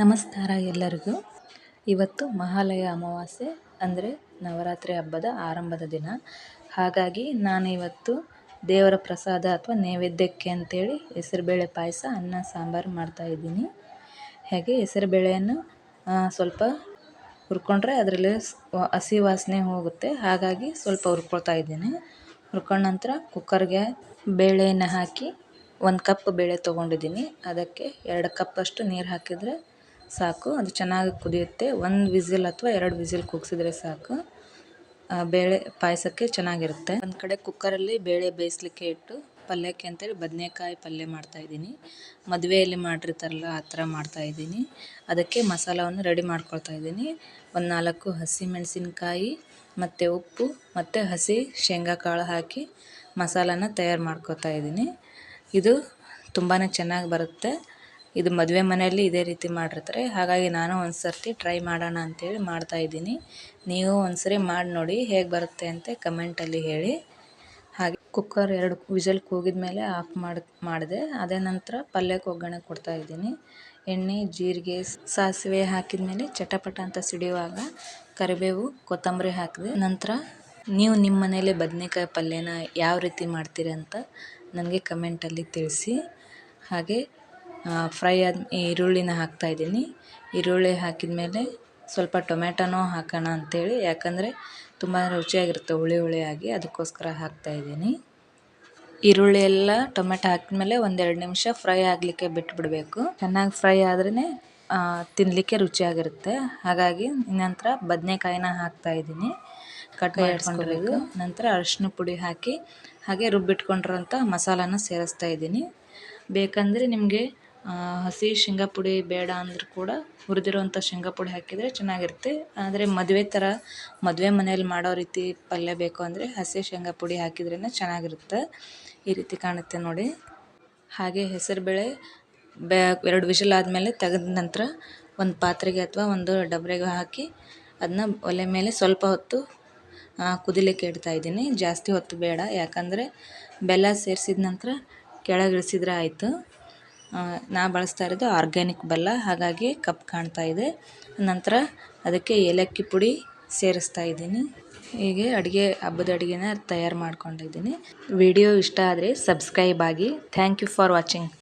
ನಮಸ್ಕಾರ ಎಲ್ಲರಿಗೂ. ಇವತ್ತು ಮಹಾಲಯ ಅಮಾವಾಸ್ಯೆ ಅಂದರೆ ನವರಾತ್ರಿ ಹಬ್ಬದ ಆರಂಭದ ದಿನ. ಹಾಗಾಗಿ ನಾನು ಇವತ್ತು ದೇವರ ಪ್ರಸಾದ ಅಥವಾ ನೈವೇದ್ಯಕ್ಕೆ ಅಂತೇಳಿ ಹೆಸರುಬೇಳೆ ಪಾಯಸ, ಅನ್ನ, ಸಾಂಬಾರು ಮಾಡ್ತಾಯಿದ್ದೀನಿ ಹಾಗೆ ಹೆಸರುಬೇಳೆಯನ್ನು ಸ್ವಲ್ಪ ಹುರ್ಕೊಂಡ್ರೆ ಅದರಲ್ಲಿ ಹಸಿ ವಾಸನೆ ಹೋಗುತ್ತೆ. ಹಾಗಾಗಿ ಸ್ವಲ್ಪ ಹುರ್ಕೊಳ್ತಾ ಇದ್ದೀನಿ. ಹುರ್ಕೊಂಡ ನಂತರ ಕುಕ್ಕರ್ಗೆ ಬೇಳೆಯನ್ನು ಹಾಕಿ ಒಂದು ಕಪ್ ಬೇಳೆ ತೊಗೊಂಡಿದ್ದೀನಿ. ಅದಕ್ಕೆ ಎರಡು ಕಪ್ಪಷ್ಟು ನೀರು ಹಾಕಿದರೆ ಸಾಕು. ಅದು ಚೆನ್ನಾಗಿ ಕುದಿಯುತ್ತೆ. ಒಂದು ವಿಸಿಲ್ ಅಥವಾ ಎರಡು ವಿಸಿಲ್ ಕೂಗಿಸಿದ್ರೆ ಸಾಕು. ಬೇಳೆ ಪಾಯಸಕ್ಕೆ ಚೆನ್ನಾಗಿರುತ್ತೆ. ಒಂದು ಕಡೆ ಕುಕ್ಕರಲ್ಲಿ ಬೇಳೆ ಬೇಯಿಸ್ಲಿಕ್ಕೆ ಇಟ್ಟು ಪಲ್ಯಕ್ಕೆ ಅಂತೇಳಿ ಬದನೆಕಾಯಿ ಪಲ್ಯ ಮಾಡ್ತಾಯಿದ್ದೀನಿ ಮದುವೆಯಲ್ಲಿ ಮಾಡಿರ್ತಾರಲ್ಲ, ಆ ಥರ ಮಾಡ್ತಾಯಿದ್ದೀನಿ ಅದಕ್ಕೆ ಮಸಾಲವನ್ನು ರೆಡಿ ಮಾಡ್ಕೊಳ್ತಾ ಇದ್ದೀನಿ. ಒಂದು ನಾಲ್ಕು ಹಸಿ ಮೆಣಸಿನ್ಕಾಯಿ ಮತ್ತು ಉಪ್ಪು, ಮತ್ತು ಹಸಿ ಶೇಂಗಾ ಕಾಳು ಹಾಕಿ ಮಸಾಲನ ತಯಾರು ಮಾಡ್ಕೋತಾ ಇದ್ದೀನಿ. ಇದು ತುಂಬಾ ಚೆನ್ನಾಗಿ ಬರುತ್ತೆ. ಇದು ಮದುವೆ ಮನೆಯಲ್ಲಿ ಇದೇ ರೀತಿ ಮಾಡಿರ್ತಾರೆ. ಹಾಗಾಗಿ ನಾನು ಒಂದು ಸರ್ತಿ ಟ್ರೈ ಮಾಡೋಣ ಅಂತೇಳಿ ಮಾಡ್ತಾಯಿದ್ದೀನಿ ನೀವು ಒಂದು ಸರಿ ಮಾಡಿ ನೋಡಿ ಹೇಗೆ ಬರುತ್ತೆ ಅಂತ ಕಮೆಂಟಲ್ಲಿ ಹೇಳಿ. ಹಾಗೆ ಕುಕ್ಕರ್ ಎರಡು ವಿಸಲ್ ಕೂಗಿದ ಮೇಲೆ ಆಫ್ ಮಾಡಿ, ಮಾಡಿದೆ. ಅದೇ ನಂತರ ಪಲ್ಯಕ್ಕೆ ಒಗ್ಗರಣೆ ಕೊಡ್ತಾಯಿದ್ದೀನಿ ಎಣ್ಣೆ, ಜೀರಿಗೆ, ಸಾಸಿವೆ ಹಾಕಿದ ಮೇಲೆ ಚಟಪಟ ಅಂತ ಸಿಡಿಯುವಾಗ ಕರಿಬೇವು, ಕೊತ್ತಂಬರಿ ಹಾಕಿದೆ. ನಂತರ ನೀವು ನಿಮ್ಮ ಮನೇಲಿ ಬದನೆಕಾಯಿ ಪಲ್ಯನ ಯಾವ ರೀತಿ ಮಾಡ್ತೀರಿ ಅಂತ ನನಗೆ ಕಮೆಂಟಲ್ಲಿ ತಿಳಿಸಿ. ಹಾಗೆ ಫ್ರೈ ಆದ ಈರುಳ್ಳಿನ ಹಾಕ್ತಾಯಿದ್ದೀನಿ ಈರುಳ್ಳಿ ಹಾಕಿದ ಮೇಲೆ ಸ್ವಲ್ಪ ಟೊಮ್ಯಾಟೋನೂ ಹಾಕೋಣ ಅಂಥೇಳಿ ಯಾಕಂದರೆ ತುಂಬ ರುಚಿಯಾಗಿರುತ್ತೆ ಹುಳಿ ಹುಳಿಯಾಗಿ. ಅದಕ್ಕೋಸ್ಕರ ಹಾಕ್ತಾಯಿದ್ದೀನಿ ಈರುಳ್ಳಿ ಎಲ್ಲ ಟೊಮೆಟೊ ಹಾಕಿದ್ಮೇಲೆ ಒಂದೆರಡು ನಿಮಿಷ ಫ್ರೈ ಆಗಲಿಕ್ಕೆ ಬಿಟ್ಬಿಡಬೇಕು. ಚೆನ್ನಾಗಿ ಫ್ರೈ ಆದ್ರೇ ತಿನ್ನಲಿಕ್ಕೆ ರುಚಿಯಾಗಿರುತ್ತೆ. ಹಾಗಾಗಿ ನಂತರ ಬದನೆಕಾಯಿನ ಹಾಕ್ತಾಯಿದ್ದೀನಿ ಕಟ್ ಮಾಡಿಸ್ಕೊಬೇಕು ನಂತರ ಅರಿಶಿನ ಪುಡಿ ಹಾಕಿ ಹಾಗೆ ರುಬ್ಬಿಟ್ಕೊಂಡಿರೋಂಥ ಮಸಾಲನ ಸೇರಿಸ್ತಾ ಇದ್ದೀನಿ. ಬೇಕಂದರೆ ನಿಮಗೆ ಹಸಿ ಶೇಂಗಾ ಪುಡಿ ಬೇಡ ಅಂದರೂ ಕೂಡ ಹುರಿದಿರುವಂಥ ಶೇಂಗಾ ಪುಡಿ ಹಾಕಿದರೆ ಚೆನ್ನಾಗಿರುತ್ತೆ. ಆದರೆ ಮದುವೆ ಥರ ಮದುವೆ ಮನೆಯಲ್ಲಿ ಮಾಡೋ ರೀತಿ ಪಲ್ಯ ಬೇಕು ಅಂದರೆ ಹಸಿ ಶೇಂಗಾ ಪುಡಿ ಹಾಕಿದ್ರೇ ಚೆನ್ನಾಗಿರುತ್ತೆ. ಈ ರೀತಿ ಕಾಣುತ್ತೆ ನೋಡಿ. ಹಾಗೆ ಹೆಸರುಬೇಳೆ ಬ್ಯಾ ಎರಡು ವಿಷಲ್ ಆದಮೇಲೆ ತೆಗೆದ ನಂತರ ಒಂದು ಪಾತ್ರೆಗೆ ಅಥವಾ ಒಂದು ಡಬ್ರಿಗೆ ಹಾಕಿ ಅದನ್ನ ಒಲೆ ಮೇಲೆ ಸ್ವಲ್ಪ ಹೊತ್ತು ಕುದಿಲಿಕ್ಕೆ ಇಡ್ತಾ ಇದ್ದೀನಿ. ಜಾಸ್ತಿ ಹೊತ್ತು ಬೇಡ. ಯಾಕಂದರೆ ಬೆಲ್ಲ ಸೇರಿಸಿದ ನಂತರ ಕೆಳಗೆ ಇಳಿಸಿದ್ರೆ ಆಯಿತು. ನಾ ಬಳಸ್ತಾ ಇರೋದು ಆರ್ಗ್ಯಾನಿಕ್ ಬೆಲ್ಲ, ಹಾಗಾಗಿ ಕಪ್ ಕಾಣ್ತಾ ಇದೆ. ನಂತರ ಅದಕ್ಕೆ ಏಲಕ್ಕಿ ಪುಡಿ ಸೇರಿಸ್ತಾ ಇದ್ದೀನಿ. ಹೀಗೆ ಅಡುಗೆ, ಹಬ್ಬದ ಅಡುಗೆನ ತಯಾರು ಮಾಡ್ಕೊಂಡಿದ್ದೀನಿ. ವಿಡಿಯೋ ಇಷ್ಟ ಆದರೆ ಸಬ್ಸ್ಕ್ರೈಬ್ ಆಗಿ. Thank you for watching